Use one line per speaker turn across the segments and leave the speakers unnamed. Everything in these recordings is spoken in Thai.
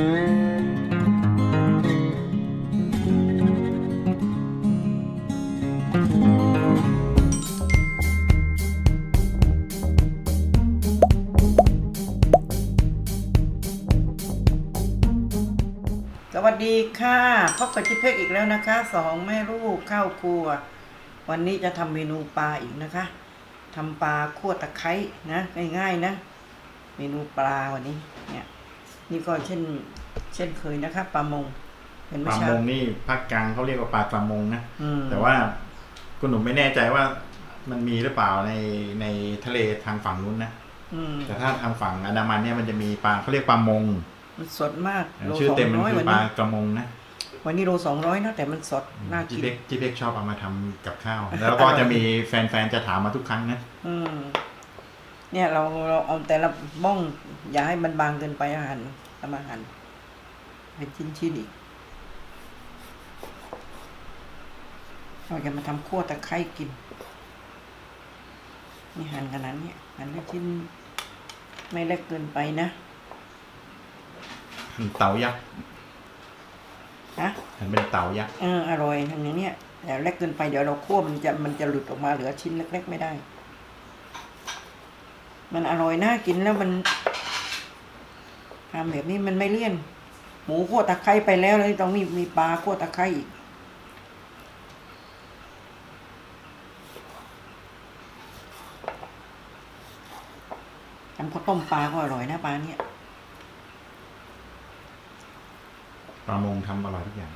สวัสดีค่ะพบกับจิเพกอีกแล้วนะคะสองแม่ลูกข้าวครัว วันนี้จะทำเมนูปลาอีกนะคะทำปลาคั่วตะไคร้นะง่ายๆนะ เมนูปลาวันนี้เนี่ย นี่ก็เช่น เช่นเคยนะคะปลามงเห็นไหม
ปลา
เช้าม
งนี่ภาคกลางเขาเรียกว่าปลาปลามงนะ
อืม
แต่ว่าคุณหนุ่มไม่แน่ใจว่ามันมีหรือเปล่าในในทะเลทางฝั่งนู้นนะ
อืม
แต่ถ้าทางฝั่งอันดามันเนี่ยมันจะมีปลาเขาเรียกปลามง
มันสดมากโล
ชื่อ
สอง
เต็มมัน
ร้อย
คือ
วัน
ปลา
นี้
กระมงนะ
วันนี้โลสองร้อยนะแต่มันสดน่า
จี
กิน
เพ็กจีเพ็กชอบเอามาทำกับข้าว แล้วก็จะมีแฟนๆจะถามมาทุกครั้งนะ
อืม เนี่ยเราเราเอาแต่ละบ้อง อย่าให้มันบางเกินไปอาหารทำอาหารเป็นชิ้นๆอีกเราจะมาทำคั่วตะไคร้กินนี่หั่นขนาดนี้หั่นให้ชิ้นไม่เล็กเกินไปนะ
เต่ายักษ์
ฮะ
มันเป็นเต่ายักษ์
เอออร่อยทางอย่างเนี้ยแต่เล็กเกินไปเดี๋ยวเราคั่วมันจะมันจะหลุดออกมาเหลือชิ้นเล็ก ๆ ไม่ได้ มันอร่อยนะกินแล้วมันทำแบบนี้มันไม่เลี่ยน หมูคั่วตะไคร้ไปแล้วเลยต้องมีมีปลาคั่วตะไคร้อีกทำข้าวต้มปลาก็อร่อยนะปลาเนี่ย
ปลามงทำอร่อยทุกอย่าง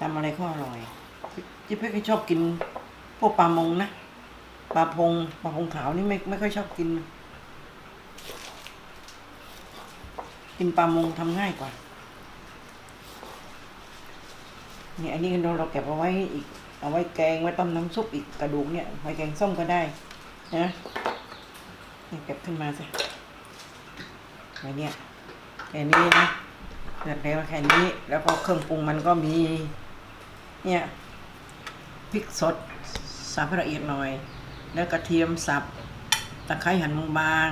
ทำอะไรก็อร่อยจิ๊บเพ่ก็ชอบกินพวกปลามงนะ ปลาพงปลาพงขาวนี่ไม่ไม่ค่อยชอบกิน กินปลามงทำง่ายกว่านี่อันนี้เราเราเก็บเอาไว้อีก เอาไว้แกงไว้ต้มน้ำซุปอีกกระดูกเนี่ยไว้แกงส้มก็ได้นะนี่เก็บขึ้นมาสิไว้เนี่ยแค่นี้นะเสร็จแล้วแค่นี้ แล้วก็เครื่องปรุงมันก็มี เนี่ยพริกสดสับละเอียดหน่อย แล้วกระเทียมสับตะไคร้หั่นบาง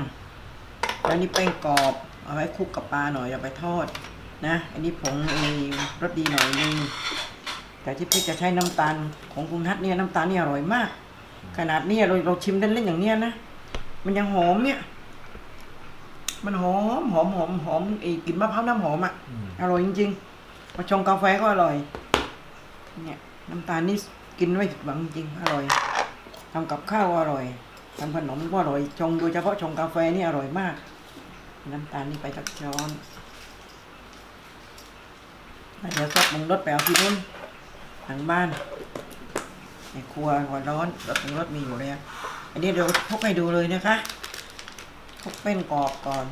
ๆแล้วนี่แป้งกรอบเอาไว้คลุกกับปลาหน่อยเอาไปทอดนะ อันนี้ผงไอ้รสดีหน่อยนึงแต่ที่พี่จะใช้น้ำตาลของคุณทัศน์เนี่ยน้ำตาลนี่อร่อยมาก ขนาดเนี้ยเราเราชิมเล่นๆอย่างเนี้ยนะมันยังหอมเนี่ย มันหอมหอมหอมหอมไอ้กลิ่นมะพร้าวน้ำหอมอะอร่อยจริงๆมาชงกาแฟก็อร่อย เนี่ย น้ำตาลนี่กินไม่ผิดหวังจริงอร่อย ทำกับข้าวก็อร่อยทำขนมก็อร่อย ชงโดยเฉพาะชงกาแฟนี่อร่อยมาก น้ำตาลนี่ไปสักช้อนแล้วเดี๋ยวซดปรุงรสไปเอาที่นู่นหลังบ้านในครัวหัวร้อนรสปรุงรสมีอยู่แล้วอันนี้เดี๋ยวพกให้ดูเลยนะคะพกแป้งกรอบก่อน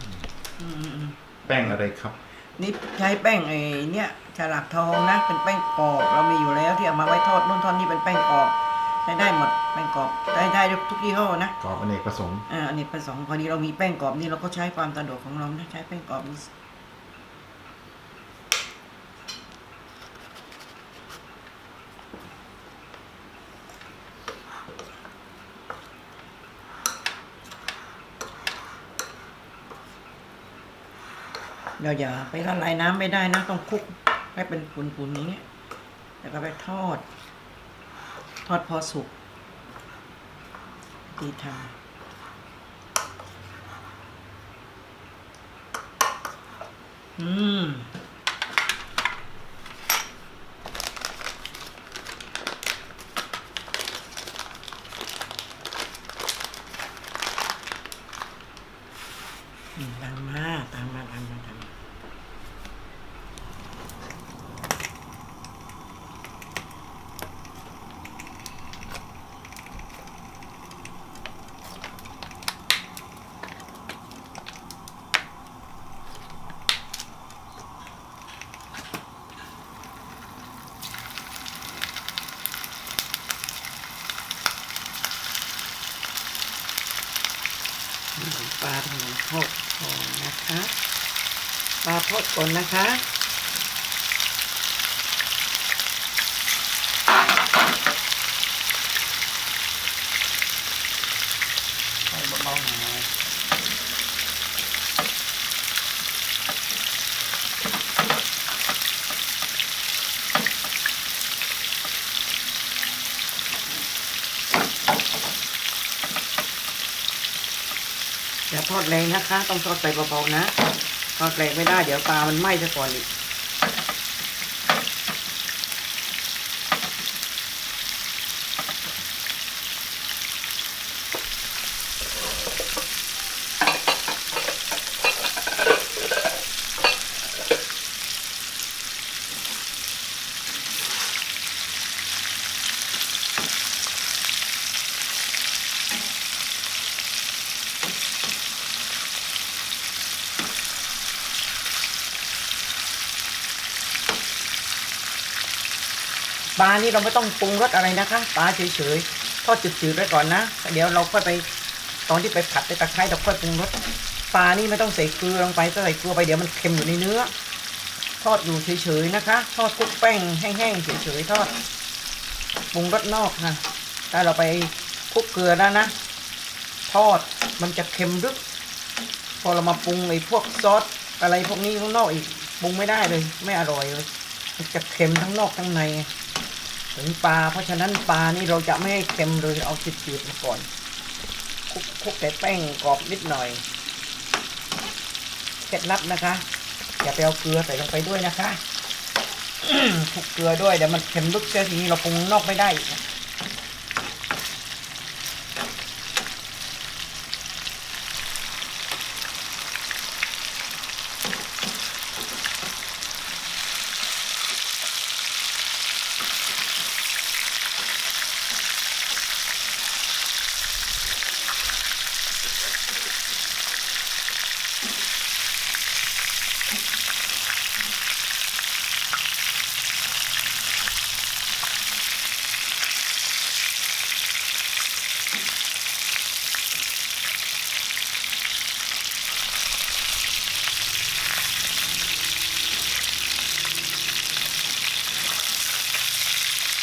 อืมๆ
แป้งอะไรครับ
นี่ใช้แป้งไอ้เนี่ยฉลากทองนะ เป็นแป้งกรอบเรามีอยู่แล้วที่เอามาไว้ทอดนู่นทอดนี่เป็นแป้งกรอบ ใช้ได้หมดแป้งกรอบได้ได้ทุกยี่ห้อนะ
กรอบอเนกประสงค์
อ่าอันนี้เป็นสองพอดีเรามีแป้งกรอบนี่เราก็ใช้ความสะดวกของเรานะใช้แป้งกรอบนี่เราอย่าไปละลายน้ำไม่ได้นะต้องคลุกให้เป็นปุ่นๆอย่างเงี้ยแล้วก็ไปทอดท อดพอสุกดีทาอืม ปลาทอดก่อนนะคะใส่เบาๆหน่อยวทอดแรงนะคะ ต้องทอดไปเบาๆนะ เอาแรงไม่ได้เดี๋ยวปลามันไหม้ซะก่อนอีก ปลานี่เราไม่ต้องปรุงรสอะไรนะคะปลาเฉยๆทอดจืดๆไว้ก่อนนะเดี๋ยวเราค่อยไปตอนที่ไปผัดไปตะไคร้เราค่อยปรุงรสปลานี่ไม่ต้องใส่เกลือลงไปถ้าใส่เกลือไปเดี๋ยวมันเค็มอยู่ในเนื้อ ทอดอยู่เฉยๆนะคะ ทอดคลุกแป้งแห้งๆเฉยๆทอดปรุงรสนอกค่ะถ้าเราไปคลุกเกลือแล้วนะ ทอดมันจะเค็มรึกพอเรามาปรุงไอ้พวกซอสอะไรพวกนี้ข้างนอกอีกปรุงไม่ได้เลย ไม่อร่อยเลย มันจะเค็มทั้งนอกทั้งใน ถึงปลา เพราะฉะนั้นปลานี่เราจะไม่ให้เค็มเลยเอาจืดๆมาก่อนคลุกคลุกแต่แป้งกรอบนิดหน่อยเคล็ดลับนะคะ อย่าไปเอาเกลือใส่ลงไปด้วยนะคะคลุกเกลือด้วยเดี๋ยวมันเค็มลึกเสียทีนี้เราปรุงนอกไม่ได้นะ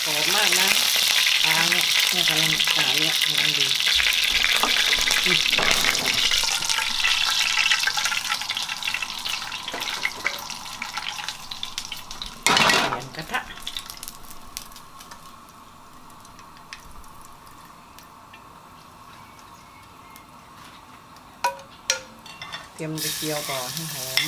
หอมมากนะปลาเนี่ยเนี่ยกำลังปลาเนี่ยกำลังดีอืมเปลี่ยนกระทะ เตรียมกระเจียวก่อนให้หอม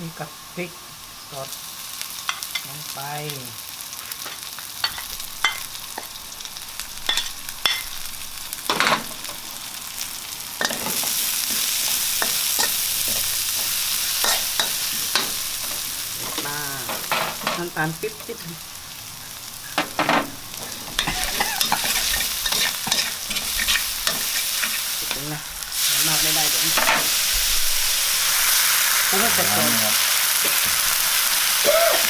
นี่กับ พริกสดลงไปมาน้ำตาลปิ๊บปิ๊บถึงนะมากไม่ได้เดี๋ยวมันจะปรุงเสร็จก่อน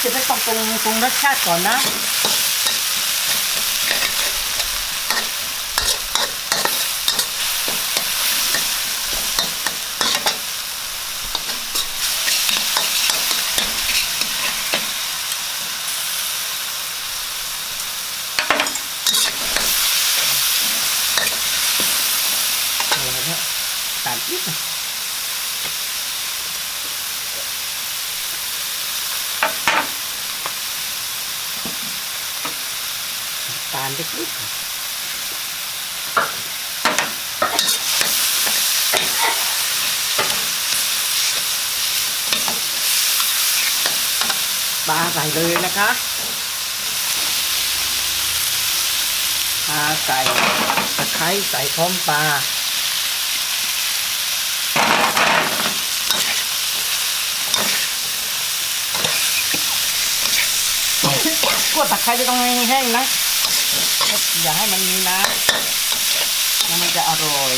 จะไปต้องปรุงปรุงรสชาติก่อนนะตามนิดหนึง ตาล เล็กๆปลาใส่เลยนะคะปลาใส่ตะไคร้ใส่พร้อมปลาคั่วตะไคร้จะต้องแห้งๆนะ อย่าให้มันมีน้ำมันจะอร่อย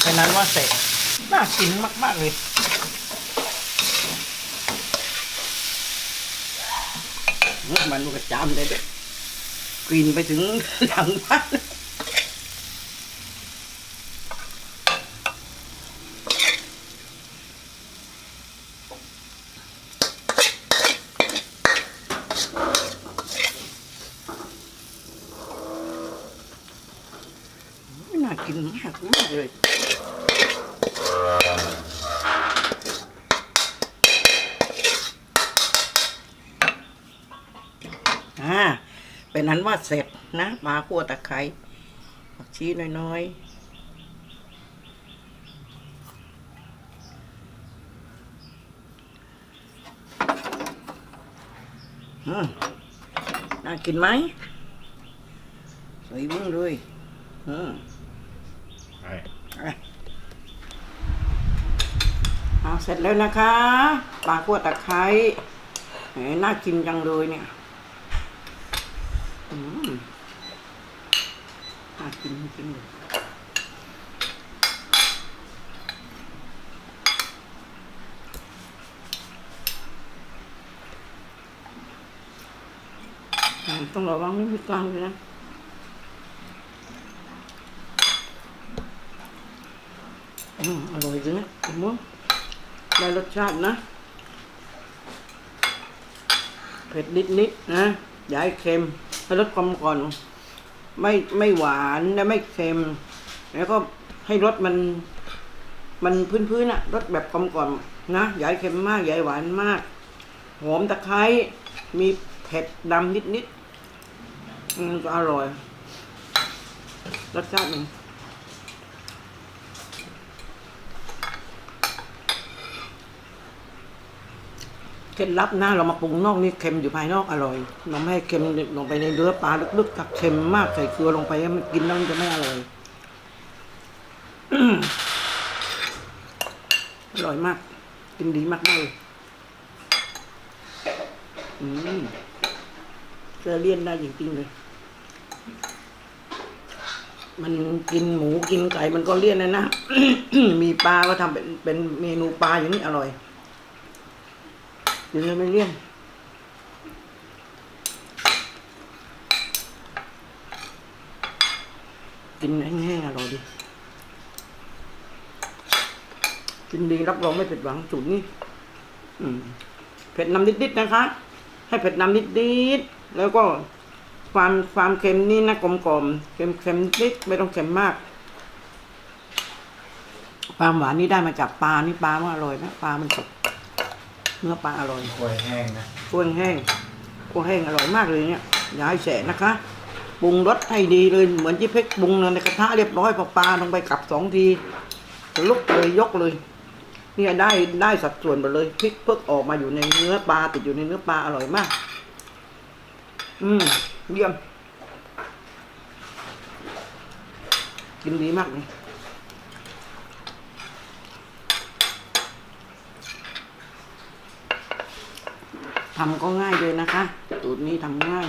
แค่นั้นว่าเสร็จน่ากินมาก ๆ เลยมันมันกระจามเลยเด้ กลิ่นไปถึงหลังบ้านน่ากินมากมากเลย อ่า เป็ นั้นว่าเสร็จนะปลาขั่วตะไคร้ผักชีน้อยๆอืมน่ากินไหมสวยมึงเลยอืม
ใช่
อะเอาเสร็จแล้วนะคะ ปลาขั่วตะไคร้แหน่ากินจังเลยเนี่ย อืมน่ากินจริงๆเลยต้องระวังไม่มีกลางเลยนะอืมอร่อยจริงนะคุณมุ้งได้รสชาตินะ เผ็ดนิดๆนะอย่าให้เค็ม ให้รสกลมก่อนไม่ไม่หวานและไม่เค็ม แล้วก็ให้รสมัน มันพื้นๆอะรสแบบกลมก่อนนะอย่าให้เค็มมากอย่าให้หวานมาก หอมตะไคร้มีเผ็ดดำนิดๆอืมก็อร่อยรสชาติหนึ่ง เคล็ดลับนะเรามาปรุงนอกนี่เค็มอยู่ภายนอกอร่อยเราไม่ให้เค็มลงไปในเนื้อปลาลึกๆกับเค็มมากใส่เกลือลงไปมันกินแล้วมันจะไม่อร่อยอร่อยมาก กินดีมากเลยอืมเกลือเลี่ยนได้จริงๆเลยมันกินหมูกินไก่มันก็เลี่ยนนะนะ มีปลาก็ทำเป็นเป็นเมนูปลาอย่างนี้อร่อย กินแล้วไม่เลี่ยนกินแห้งๆอร่อยดีกินดีรับรองไม่ผิดหวังสูตรนี้เผ็ดน้ำนิดๆนะคะ ให้เผ็ดน้ำนิดๆแล้วก็ความความเค็มนี่นะกลมๆเค็มเค็มนิดไม่ต้องเค็มมาก ความหวานนี่ได้มาจากปลานี่ปลามันอร่อยนะปลามันสด เนื้อปลาอร่อย
กล้วยแห้งนะ
กุ้งแห้งกุ้งแห้งอร่อยมากเลยเนี่ยอย่าให้แฉะนะคะปรุงรสให้ดีเลยเหมือนที่เพชรปรุงในกระทะเรียบร้อยพอปลาลงไปกลับสองทีลุกเลยยกเลย เนี่ยได้ได้สัดส่วนหมดเลยพริกเพิกออกมาอยู่ในเนื้อปลาติดอยู่ในเนื้อปลาอร่อยมาก อืมเยี่ยมกินดีมากเลย ทำก็ง่ายเลยนะคะ สูตรนี้ทำง่าย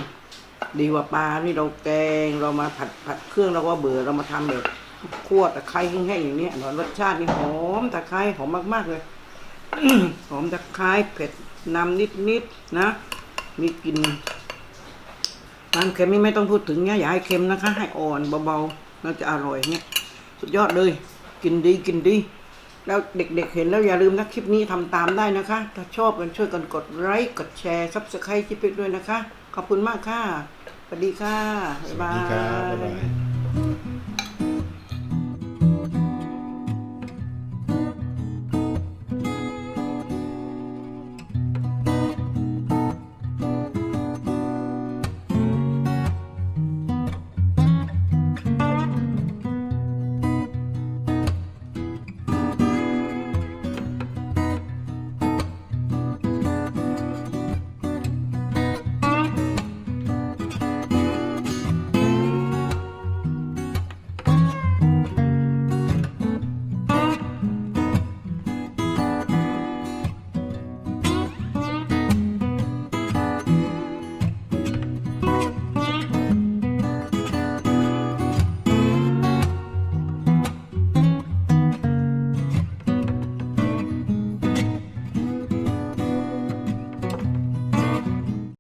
ดีกว่าปลานี่เราแกงเรามาผัดผัดเครื่องเราก็เบื่อเรามาทำแบบคั่วตะไคร้แห้งๆอย่างนี้รสชาตินี่หอมตะไคร้หอมมากๆเลยหอมตะไคร้เผ็ดนำนิดๆนะ มีกลิ่นความเค็มนี่ไม่ต้องพูดถึงเนี่ยอย่าให้เค็มนะคะ ให้อ่อนเบาๆแล้วจะอร่อยเนี่ยสุดยอดเลย กินดีกินดี แล้วเด็กๆเห็นแล้วอย่าลืมนะคลิปนี้ทำตามได้นะคะ ถ้าชอบกันช่วยกันกดไลค์กดแชร์ซับสไครต์คลิปด้วยนะคะ ขอบคุณมากค่ะสวัสดีค่ะ บ๊ายบา
ย